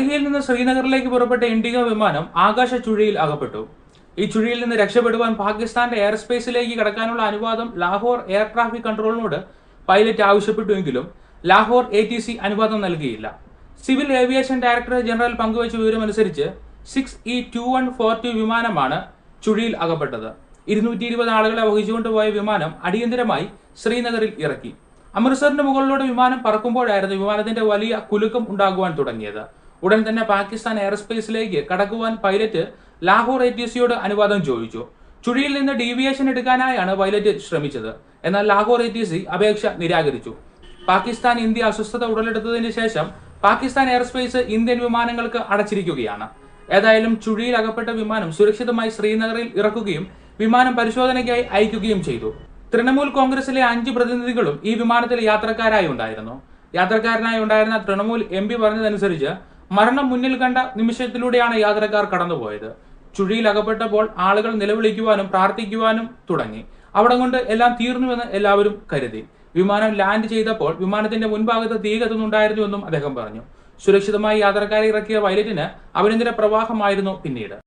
ഡൽഹിയിൽ നിന്ന് ശ്രീനഗറിലേക്ക് പുറപ്പെട്ട ഇൻഡിഗ വിമാനം ആകാശ ചുഴിയിൽ അകപ്പെട്ടു. ഈ ചുഴിയിൽ നിന്ന് രക്ഷപ്പെടുവാൻ പാകിസ്ഥാന്റെ എയർ സ്പേസിലേക്ക് കടക്കാനുള്ള അനുവാദം ലാഹോർ എയർ ട്രാഫിക് കൺട്രോളിനോട് പൈലറ്റ് ആവശ്യപ്പെട്ടുവെങ്കിലും ലാഹോർ എ ടി സി അനുവാദം നൽകിയില്ല. സിവിൽ ഏവിയേഷൻ ഡയറക്ടർ ജനറൽ പങ്കുവച്ച വിവരമനുസരിച്ച് six E two one four two വിമാനമാണ് ചുഴിയിൽ അകപ്പെട്ടത്. ഇരുന്നൂറ്റി ഇരുപത് ആളുകളെ വഹിച്ചുകൊണ്ട് പോയ വിമാനം അടിയന്തരമായി ശ്രീനഗറിൽ ഇറക്കി. അമൃത്സറിന്റെ മുകളിലൂടെ വിമാനം പറക്കുമ്പോഴായിരുന്നു വിമാനത്തിന്റെ വലിയ കുലുക്കം ഉണ്ടാകുവാൻ തുടങ്ങിയത്. ഉടൻ തന്നെ പാകിസ്ഥാൻ എയർസ്പേസിലേക്ക് കടക്കുവാൻ പൈലറ്റ് ലാഹോർ എ ടി സിയോട് അനുവാദം ചോദിച്ചു. ചുഴിയിൽ നിന്ന് ഡീവിയേഷൻ എടുക്കാനായാണ് പൈലറ്റ് ശ്രമിച്ചത്. എന്നാൽ ലാഹോർ എ ടി സി അപേക്ഷ നിരാകരിച്ചു. പാകിസ്ഥാൻ ഇന്ത്യ അസ്വസ്ഥത ഉടലെടുത്തതിന് ശേഷം പാകിസ്ഥാൻ എയർസ്പേസ് ഇന്ത്യൻ വിമാനങ്ങൾക്ക് അടച്ചിരിക്കുകയാണ്. ഏതായാലും ചുഴിയിൽ അകപ്പെട്ട വിമാനം സുരക്ഷിതമായി ശ്രീനഗറിൽ ഇറക്കുകയും വിമാനം പരിശോധനയ്ക്കായി അയക്കുകയും ചെയ്തു. തൃണമൂൽ കോൺഗ്രസിലെ അഞ്ച് പ്രതിനിധികളും ഈ വിമാനത്തിൽ യാത്രക്കാരായി ഉണ്ടായിരുന്നു യാത്രക്കാരനായി ഉണ്ടായിരുന്ന തൃണമൂൽ എം പി പറഞ്ഞതനുസരിച്ച് മരണം മുന്നിൽ കണ്ട നിമിഷത്തിലൂടെയാണ് യാത്രക്കാർ കടന്നുപോയത്. ചുഴിയിൽ അകപ്പെട്ടപ്പോൾ ആളുകൾ നിലവിളിക്കുവാനും പ്രാർത്ഥിക്കുവാനും തുടങ്ങി. അവിടെ കൊണ്ട് എല്ലാം തീർന്നുവെന്ന് എല്ലാവരും കരുതി. വിമാനം ലാൻഡ് ചെയ്തപ്പോൾ വിമാനത്തിന്റെ മുൻഭാഗത്ത് തീ കത്തുന്നുണ്ടായിരുന്നുവെന്നും അദ്ദേഹം പറഞ്ഞു. സുരക്ഷിതമായി യാത്രക്കാരെ ഇറക്കിയ പൈലറ്റിന് അഭിനന്ദന പ്രവാഹമായിരുന്നു പിന്നീട്.